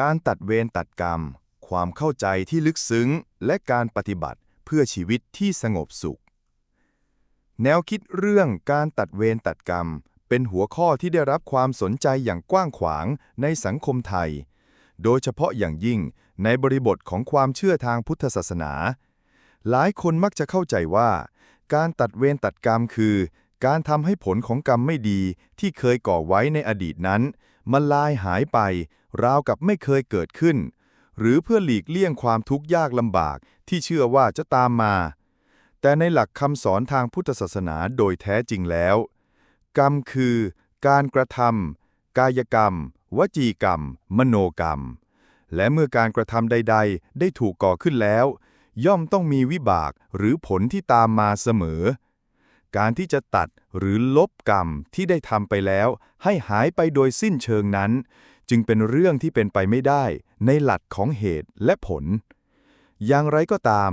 การตัดเวรตัดกรรม ความเข้าใจที่ลึกซึ้ง และการปฏิบัติเพื่อชีวิตที่สงบสุข แนวคิดเรื่องการตัดเวรตัดกรรม เป็นหัวข้อที่ได้รับความสนใจอย่างกว้างขวางในสังคมไทย โดยเฉพาะอย่างยิ่งในบริบทของความเชื่อทางพุทธศาสนา หลายคนมักจะเข้าใจว่า การตัดเวรตัดกรรมคือ การทำให้ผลของกรรมไม่ดีที่เคยก่อไว้ในอดีตนั้น มันลายหายไป ราวกับไม่เคยเกิดขึ้น หรือเพื่อหลีกเลี่ยงความทุกข์ยากลำบากที่เชื่อว่าจะตามมา แต่ในหลักคำสอนทางพุทธศาสนาโดยแท้จริงแล้ว กรรมคือ การกระทำกายกรรม วจีกรรม มโนกรรม และเมื่อการกระทำใด ๆ ได้ถูกก่อขึ้นแล้ว ย่อมต้องมีวิบากหรือผลที่ตามมาเสมอ การที่จะตัดหรือลบกรรมที่ได้ทำไปแล้ว ให้หายไปโดยสิ้นเชิงนั้น จึงเป็นเรื่องที่เป็นไปไม่ได้ในหลักของเหตุและผล อย่างไรก็ตาม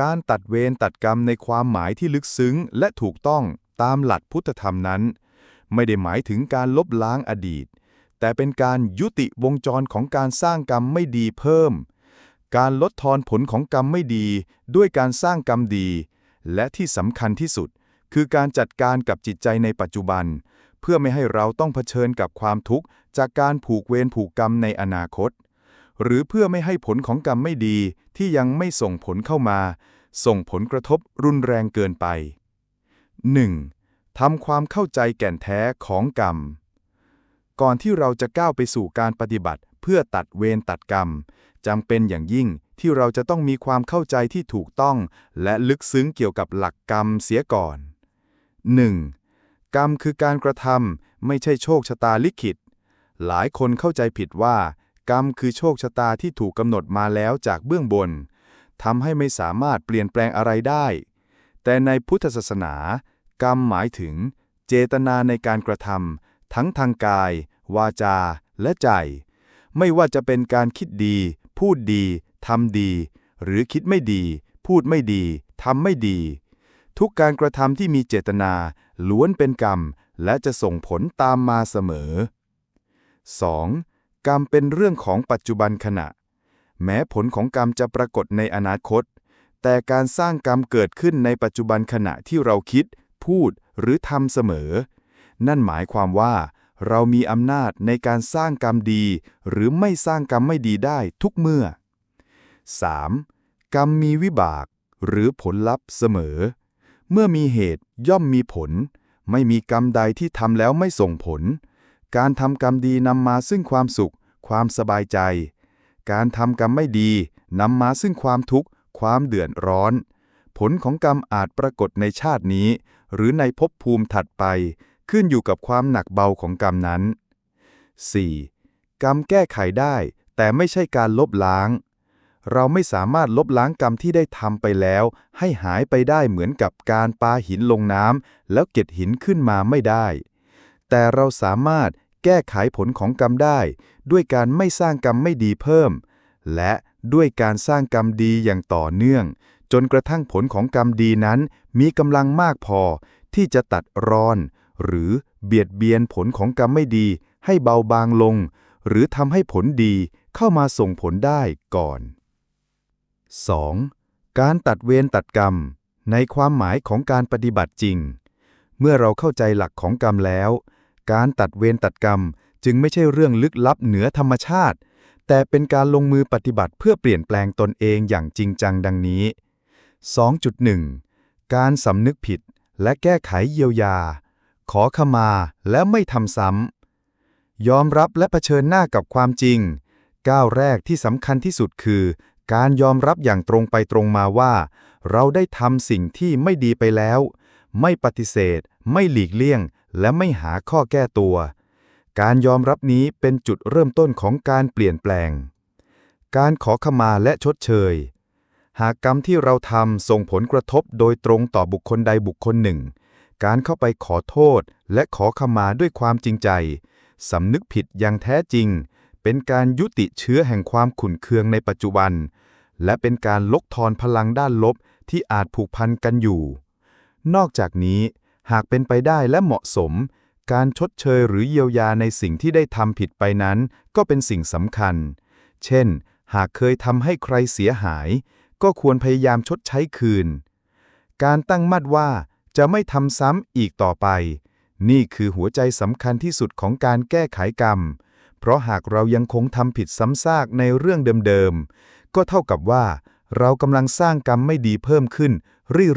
การตัดเวรตัดกรรมในความหมายที่ลึกซึ้งและถูกต้องตามหลักพุทธธรรมนั้น ไม่ได้หมายถึงการลบล้างอดีต แต่เป็นการยุติวงจรของการสร้างกรรมไม่ดีเพิ่ม การลดทอนผลของกรรมไม่ดี ด้วยการสร้างกรรมดี และที่สำคัญที่สุด คือการจัดการกับจิตใจในปัจจุบัน เพื่อไม่ให้เราต้องเผชิญกับความทุกข์ จากการผูกเวรผูกกรรมในอนาคต หรือเพื่อไม่ให้ผลของกรรมไม่ดีที่ยังไม่ส่งผลเข้ามา ส่งผลกระทบรุนแรงเกินไป 1. ทำความเข้าใจแก่นแท้ของกรรม ก่อนที่เราจะก้าวไปสู่การปฏิบัติ เพื่อตัดเวรตัดกรรมจำเป็นอย่างยิ่งที่เราจะต้องมีความเข้าใจที่ถูกต้อง และลึกซึ้งเกี่ยวกับหลักกรรมเสียก่อน 1. กรรมคือการกระทำไม่ใช่โชคชะตาลิขิต หลายคนเข้าใจผิดว่า กรรมคือโชคชะตาที่ถูกกำหนดมาแล้วจากเบื้องบนทำให้ไม่สามารถเปลี่ยนแปลงอะไรได้ แต่ในพุทธศาสนา กรรมหมายถึง เจตนาในการกระทำทั้งทางกาย วาจา และใจ ไม่ว่าจะเป็นการคิดดี พูดดีทำดี หรือคิดไม่ดี พูดไม่ดีทำไม่ดี ทุกการกระทำที่มีเจตนาล้วนเป็นกรรม และจะส่งผลตามมาเสมอ 2. กรรมเป็นเรื่องของปัจจุบันขณะ แม้ผลของกรรมจะปรากฏในอนาคต แต่การสร้างกรรมเกิดขึ้นในปัจจุบันขณะที่เราคิด พูดหรือทำเสมอ นั่นหมายความว่า เรามีอำนาจในการสร้างกรรมดี หรือไม่สร้างกรรมไม่ดีได้ทุกเมื่อ 3. กรรมมีวิบาก หรือผลลัพธ์เสมอ เมื่อมีเหตุย่อมมีผล ไม่มีกรรมใดที่ทำแล้วไม่ส่งผล การทำกรรมดีนำมาซึ่งความสุข ความสบายใจ การทำกรรมไม่ดีนำมาซึ่งความทุกข์ ความเดือดร้อน ผลของกรรมอาจปรากฏในชาตินี้ หรือในภพภูมิถัดไป ขึ้นอยู่กับความหนักเบาของกรรมนั้น 4. กรรมแก้ไขได้ แต่ไม่ใช่การลบล้าง เราไม่สามารถลบล้างกรรมที่ได้ทำไปแล้ว ให้หายไปได้เหมือนกับการปาหินลงน้ำแล้วเก็บหินขึ้นมาไม่ได้ แต่เราสามารถแก้ไขผลของกรรมได้ ด้วยการไม่สร้างกรรมไม่ดีเพิ่ม และด้วยการสร้างกรรมดีอย่างต่อเนื่อง จนกระทั่งผลของกรรมดีนั้น มีกำลังมากพอ ที่จะตัดรอน หรือเบียดเบียนผลของกรรมไม่ดี ให้เบาบางลง หรือทำให้ผลดีเข้ามาส่งผลได้ก่อน 2. การตัดเวรตัดกรรม ในความหมายของการปฏิบัติจริง เมื่อเราเข้าใจหลักของกรรมแล้ว การตัดเวรตัดกรรมจึงไม่ใช่เรื่องลึกลับเหนือธรรมชาติ แต่เป็นการลงมือปฏิบัติเพื่อเปลี่ยนแปลงตนเองอย่างจริงจังดังนี้ 2.1 การสำนึกผิดและแก้ไขเยียวยา ขอขมาและไม่ทำซ้ำยอมรับและะเผชิญหน้ากับความจริง ก้าวแรกที่สำคัญที่สุดคือ การยอมรับอย่างตรงไปตรงมาว่า เราได้ทำสิ่งที่ไม่ดีไปแล้ว ไม่ปฏิเสธ ไม่หลีกเลี่ยง และไม่หาข้อแก้ตัว การยอมรับนี้เป็นจุดเริ่มต้นของการเปลี่ยนแปลง การขอขมาและชดเชย หากกรรมที่เราทำส่งผลกระทบโดยตรงต่อบุคคลใดบุคคลหนึ่ง การเข้าไปขอโทษและขอขมาด้วยความจริงใจสำนึกผิดอย่างแท้จริง เป็นการยุติเชื้อแห่งความขุ่นเคืองในปัจจุบัน และเป็นการลกทอนพลังด้านลบที่อาจผูกพันกันอยู่ นอกจากนี้หากเป็นไปได้และเหมาะสม การชดเชยหรือเยียวยาในสิ่งที่ได้ทำผิดไปนั้น ก็เป็นสิ่งสำคัญ เช่น หากเคยทำให้ใครเสียหาย ก็ควรพยายามชดใช้คืน การตั้งมั่นว่าจะไม่ทำซ้ำอีกต่อไป นี่คือหัวใจสำคัญที่สุดของการแก้ไขกรรม เพราะหากเรายังคงทำผิดซ้ำซากในเรื่องเดิมๆ ก็เท่ากับว่า เรากำลังสร้างกรรมไม่ดีเพิ่มขึ้น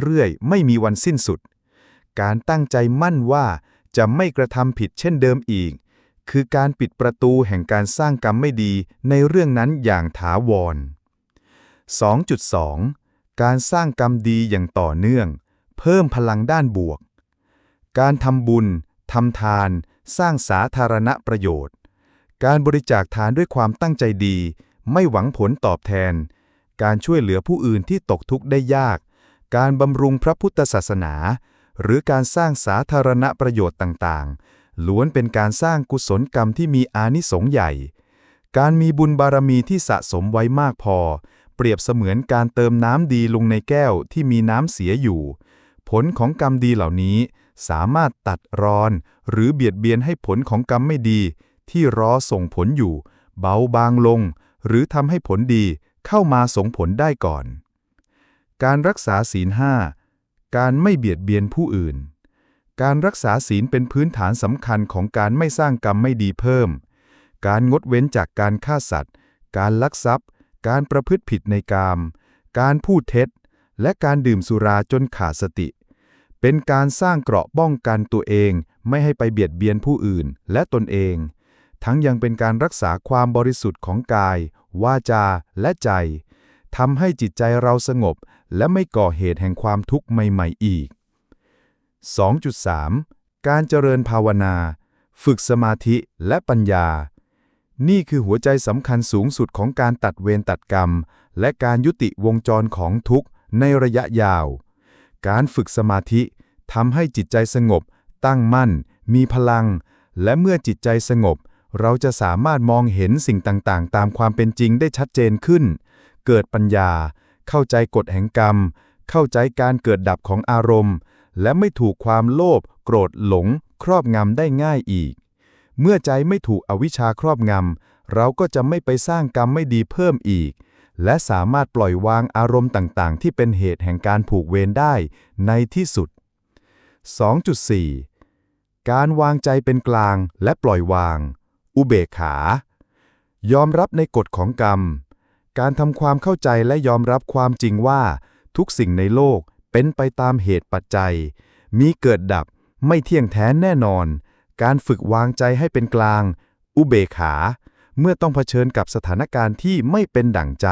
เรื่อยๆ ไม่มีวันสิ้นสุด การตั้งใจมั่นว่าจะไม่กระทำผิดเช่นเดิมอีก คือการปิดประตูแห่งการสร้างกรรมไม่ดีในเรื่องนั้นอย่างถาวร 2.2 การสร้างกรรมดีอย่างต่อเนื่อง เพิ่มพลังด้านบวก การทำบุญทำทาน สร้างสาธารณประโยชน์ การบริจาคทานด้วยความตั้งใจดี ไม่หวังผลตอบแทน การช่วยเหลือผู้อื่นที่ตกทุกข์ได้ยาก การบำรุงพระพุทธศาสนา หรือการสร้างสาธารณประโยชน์ต่างๆ ล้วนเป็นการสร้างกุศลกรรมที่มีอานิสงส์ใหญ่ การมีบุญบารมีที่สะสมไว้มากพอ เปรียบเสมือนการเติมน้ำดีลงในแก้วที่มีน้ำเสียอยู่ ผลของกรรมดีเหล่านี้สามารถตัดรอน หรือเบียดเบียนให้ผลของกรรมไม่ดี ที่รอส่งผลอยู่ เบาบางลง หรือทำให้ผลดีเข้ามาส่งผลได้ก่อน การรักษาศีลห้าการไม่เบียดเบียนผู้อื่น การรักษาศีลเป็นพื้นฐานสำคัญของการไม่สร้างกรรมไม่ดีเพิ่ม การงดเว้นจากการฆ่าสัตว์ การลักทรัพย์ การประพฤติผิดในกาม การพูดเท็จ และการดื่มสุราจนขาดสติ เป็นการสร้างเกราะป้องกันตัวเอง ไม่ให้ไปเบียดเบียนผู้อื่นและตนเอง ทั้งยังเป็นการรักษาความบริสุทธิ์ของกาย วาจา และใจ ทำให้จิตใจเราสงบ และไม่ก่อเหตุแห่งความทุกข์ใหม่ ๆ อีก 2.3 การเจริญภาวนา ฝึกสมาธิและปัญญา นี่คือหัวใจสำคัญสูงสุดของการตัดเวรตัดกรรม และการยุติวงจรของทุกข์ในระยะยาว การฝึกสมาธิทำให้จิตใจสงบ ตั้งมั่น มีพลัง และเมื่อจิตใจสงบ เราจะสามารถมองเห็นสิ่งต่างๆ ตามความเป็นจริงได้ชัดเจนขึ้น เกิดปัญญา เข้าใจกฎแห่งกรรม เข้าใจการเกิดดับของอารมณ์ และไม่ถูกความโลภโกรธหลง ครอบงำได้ง่ายอีก เมื่อใจไม่ถูกอวิชชาครอบงำ เราก็จะไม่ไปสร้างกรรมไม่ดีเพิ่มอีก และสามารถปล่อยวางอารมณ์ต่างๆ ที่เป็นเหตุแห่งการผูกเวรได้ในที่สุด 2.4 การวางใจเป็นกลางและปล่อยวาง อุเบกขา ยอมรับในกฎของกรรม การทำความเข้าใจและยอมรับความจริงว่า ทุกสิ่งในโลกเป็นไปตามเหตุปัจจัย มีเกิดดับไม่เที่ยงแท้แน่นอน การฝึกวางใจให้เป็นกลาง อุเบกขา เมื่อต้องเผชิญกับสถานการณ์ที่ไม่เป็นดั่งใจ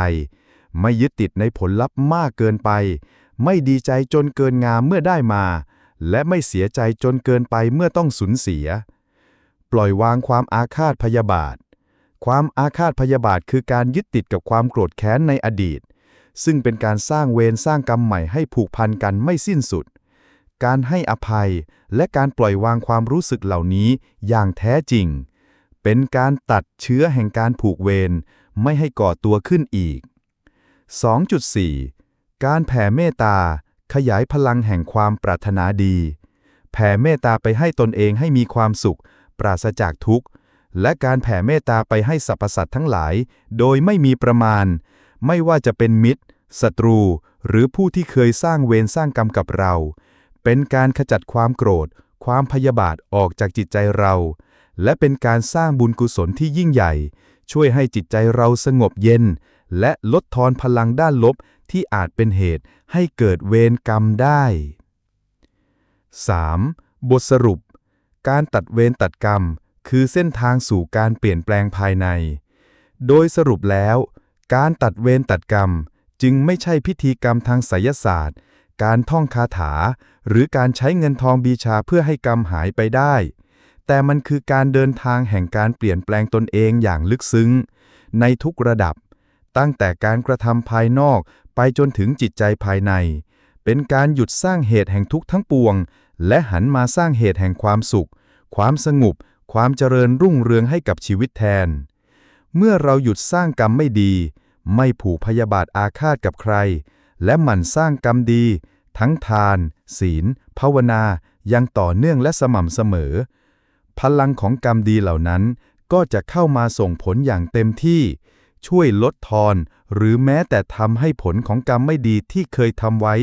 ไม่ยึดติดในผลลัพธ์มากเกินไป ไม่ดีใจจนเกินงามเมื่อได้มา และไม่เสียใจจนเกินไปเมื่อต้องสูญเสีย ปล่อยวางความอาฆาตพยาบาท ความอาฆาตพยาบาทคือการยึดติดกับความโกรธแค้นในอดีต ซึ่งเป็นการสร้างเวรสร้างกรรมใหม่ให้ผูกพันกันไม่สิ้นสุด การให้อภัยและการปล่อยวางความรู้สึกเหล่านี้อย่างแท้จริง เป็นการตัดเชื้อแห่งการผูกเวรไม่ให้ก่อตัวขึ้นอีก 2.4 การแผ่เมตตาขยายพลังแห่งความปรารถนาดี แผ่เมตตาไปให้ตนเองให้มีความสุข ปราศจากทุกข์ และการแผ่เมตตาไปให้สรรพสัตว์ทั้งหลาย โดยไม่มีประมาณ ไม่ว่าจะเป็นมิตรศัตรู หรือผู้ที่เคยสร้างเวรสร้างกรรมกับเรา เป็นการขจัดความโกรธ ความพยาบาทออกจากจิตใจเรา และเป็นการสร้างบุญกุศลที่ยิ่งใหญ่ ช่วยให้จิตใจเราสงบเย็น และลดทอนพลังด้านลบที่อาจเป็นเหตุให้เกิดเวรกรรมได้ 3. บทสรุป การตัดเวรตัดกรรม คือเส้นทางสู่การเปลี่ยนแปลงภายใน โดยสรุปแล้ว การตัดเวรตัดกรรม จึงไม่ใช่พิธีกรรมทางไสยศาสตร์ การท่องคาถา หรือการใช้เงินทองบีชาเพื่อให้กรรมหายไปได้ แต่มันคือการเดินทางแห่งการเปลี่ยนแปลงตนเองอย่างลึกซึ้ง ในทุกระดับ ตั้งแต่การกระทำภายนอกไปจนถึงจิตใจภายใน เป็นการหยุดสร้างเหตุแห่งทุกข์ทั้งปวง และหันมาสร้างเหตุแห่งความสุข ความสงบความเจริญรุ่งเรืองให้กับชีวิตแทน เมื่อเราหยุดสร้างกรรมไม่ดี ไม่ผูกพยาบาทอาฆาตกับใคร และหมั่นสร้างกรรมดี ทั้งทาน ศีล ภาวนา ยังต่อเนื่องและสม่ำเสมอ พลังของกรรมดีเหล่านั้นก็จะเข้ามาส่งผลอย่างเต็มที่ ช่วยลดทอน หรือแม้แต่ทำให้ผลของกรรมไม่ดีที่เคยทำไว้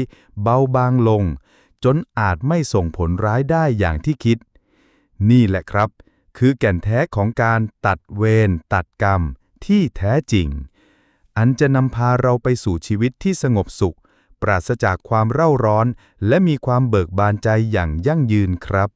เบาบางลง จนอาจไม่ส่งผลร้ายได้อย่างที่คิด นี่แหละครับ คือแก่นแท้ของการตัดเวรตัดกรรมที่แท้จริง อันจะนำพาเราไปสู่ชีวิตที่สงบสุข ปราศจากความเร่าร้อน และมีความเบิกบานใจอย่างยั่งยืนครับ